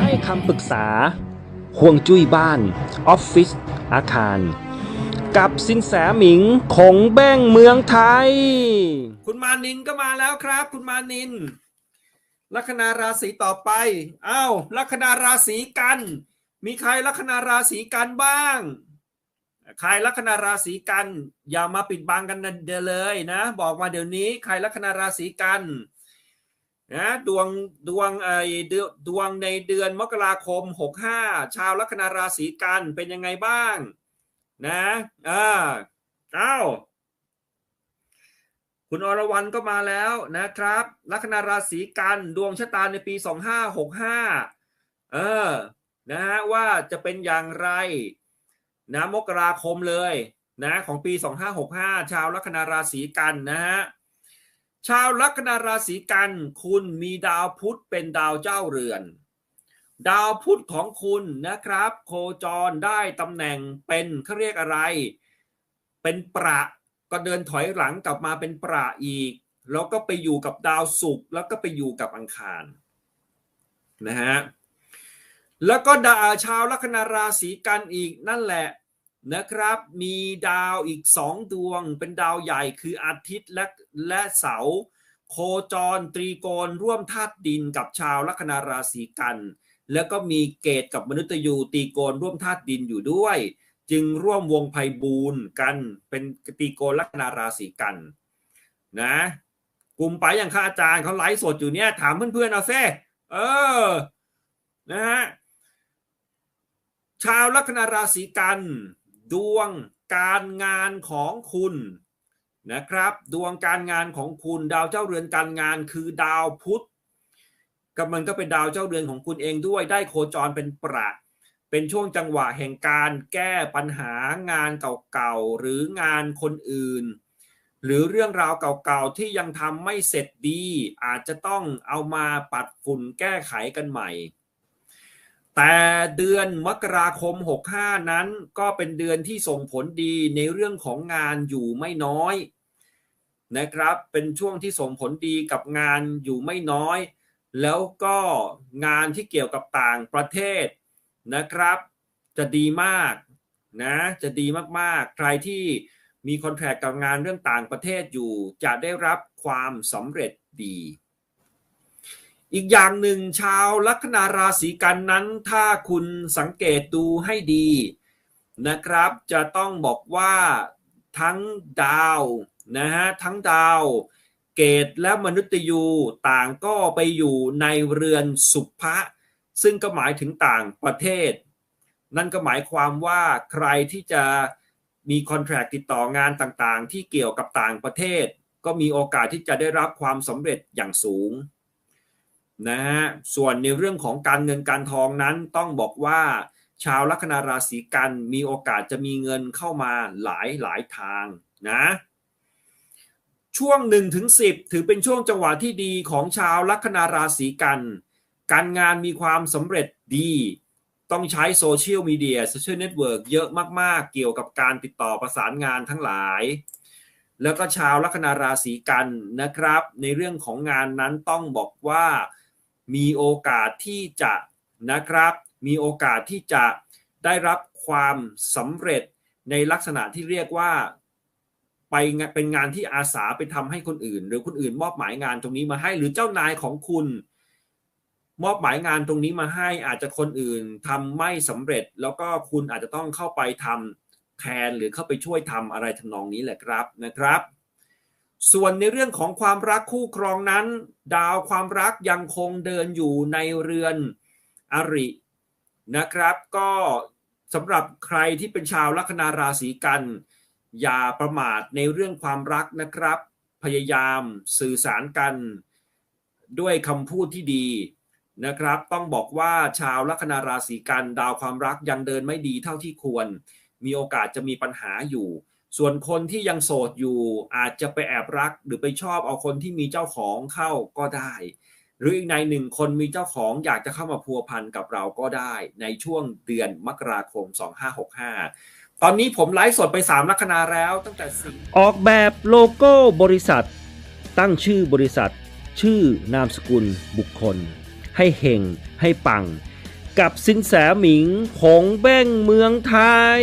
ให้คำปรึกษา ห่วงจุ้ยบ้าน ออฟฟิศอาคาร กับสินแสหมิงคงแบ้งเมืองไทย คุณมานินก็มาแล้วครับ คุณมานิน ลัคนาราศีต่อไปอ้าวลัคนาราศีกัน มีใครลัคนาราศีกันบ้างใครลัคนาราศีกัน อย่ามาปิดบังกันเดี๋ยเลยนะ บอกมาเดี๋ยวนี้ ใครลัคนาราศีกัน นะดวงดวงไอ้ดวงในเดือนมกราคม 65 ชาวลัคนาราศีกันเป็นยังไงบ้าง นะอ่าอ้าวคุณอรวรรณก็มาแล้วนะครับ ลัคนาราศีกันดวงชะตาในปี 2565 เออนะฮะว่าจะเป็นอย่างไรนะมกราคมเลยนะของปี 2565 ชาวลัคนาราศีกันนะฮะ ชาวลัคนาราศีกัน คุณมีดาวพุธเป็นดาวเจ้าเรือน ดาวพุธของคุณนะครับ โคจรได้ตำแหน่งเป็นเขาเรียกอะไร เป็นประก็เดินถอยหลังกลับมาเป็นประอีก แล้วก็ไปอยู่กับดาวศุกร์แล้วก็ไปอยู่กับอังคารนะฮะแล้วก็ดาชาวลัคนาราศีกันอีกนั่นแหละ นะครับมีดาวอีกสองดวง เป็นดาวใหญ่คืออาทิตย์และและเสาโคจรตรีโกณร่วมธาตุดินกับชาวลัคนาราศีกัน แล้วก็มีเกตกับมนุษย์ยูตรีโกณร่วมธาตุดินอยู่ด้วย จึงร่วมวงไพบูรณ์กันเป็นตรีโกณลัคนาราศีกันนะกลุ่มไปอย่างข้าอาจารย์เขาไลฟ์สดอยู่เนี่ยถามเพื่อนๆเอาเซ่เออนะฮะชาวลัคนาราศีกัน ดวงการงานของคุณนะครับ ดวงการงานของคุณดาวเจ้าเรือนการงานคือดาวพุธก็มันก็เป็นดาวเจ้าเรือนของคุณเองด้วยได้โคจรเป็นประเป็นช่วงจังหวะแห่งการแก้ปัญหางานเก่าๆหรืองานคนอื่น หรือเรื่องราวเก่าๆที่ยังทำไม่เสร็จดี อาจจะต้องเอามาปัดฝุ่นแก้ไขกันใหม่ แต่เดือนมกราคม 65 นั้นก็เป็นเดือนที่ส่งผลดีในเรื่องของงานอยู่ไม่น้อยนะครับ เป็นช่วงที่ส่งผลดีกับงานอยู่ไม่น้อย แล้วก็งานที่เกี่ยวกับต่างประเทศนะครับ จะดีมากนะจะดีมากๆ ใครที่มีคอนแทคกับงานเรื่องต่างประเทศอยู่จะได้รับความสำเร็จดี อีกอย่างหนึ่งชาวลัคนาราศีกันนั้น ถ้าคุณสังเกตดูให้ดีนะครับ จะต้องบอกว่าทั้งดาวนะฮะทั้งดาวเกตและมนุษย์ยูต่างก็ไปอยู่ในเรือนสุภะซึ่งก็หมายถึงต่างประเทศ นั่นก็หมายความว่าใครที่จะมีคอนแทคติดต่องานต่างๆ ที่เกี่ยวกับต่างประเทศ ก็มีโอกาสที่จะได้รับความสำเร็จอย่างสูง นะฮะส่วนในเรื่องของการเงินการทองนั้นต้องบอกว่า ชาวลัคนาราศีกันมีโอกาสจะมีเงินเข้ามาหลายหลายทางนะช่วง1ถึง10 ถือเป็นช่วงจังหวะที่ดีของชาวลัคนาราศีกัน การงานมีความสำเร็จดี ต้องใช้โซเชียลมีเดียโซเชียลเน็ตเวิร์กเยอะมากๆ เกี่ยวกับการติดต่อประสานงานทั้งหลาย แล้วก็ชาวลัคนาราศีกันนะครับ ในเรื่องของงานนั้นต้องบอกว่า มีโอกาสที่จะนะครับ มีโอกาสที่จะได้รับความสำเร็จในลักษณะที่เรียกว่าไปเป็นงานที่อาสาไปทำให้คนอื่น หรือคนอื่นมอบหมายงานตรงนี้มาให้ หรือเจ้านายของคุณ มอบหมายงานตรงนี้มาให้อาจจะคนอื่นทำไม่สำเร็จ แล้วก็คุณอาจจะต้องเข้าไปทำแทนหรือเข้าไปช่วยทำอะไรทำนองนี้แหละครับนะครับ ส่วนในเรื่องของความรักคู่ครองนั้น ดาวความรักยังคงเดินอยู่ในเรือนอรินะครับ ก็สำหรับใครที่เป็นชาวลัคนาราศีกัน อย่าประมาทในเรื่องความรักนะครับ พยายามสื่อสารกัน ด้วยคำพูดที่ดีนะครับ ต้องบอกว่าชาวลัคนาราศีกัน ดาวความรักยังเดินไม่ดีเท่าที่ควร มีโอกาสจะมีปัญหาอยู่ ส่วนคนที่ยังโสดอยู่อาจจะไปแอบรักหรือไปชอบเอาคนที่มีเจ้าของเข้าก็ได้ หรืออีกในหนึ่งคนมีเจ้าของอยากจะเข้ามาพัวพันกับเราก็ได้ ในช่วงเดือนมกราคม 2565 ตอนนี้ผมไลฟ์สดไป 3 ลัคนาแล้วตั้งแต่สิออกแบบโลโก้บริษัท ตั้งชื่อบริษัท ชื่อนามสกุลบุคคล ให้เฮงให้ปัง กับสินแสหมิงของแบ้งเมืองไทย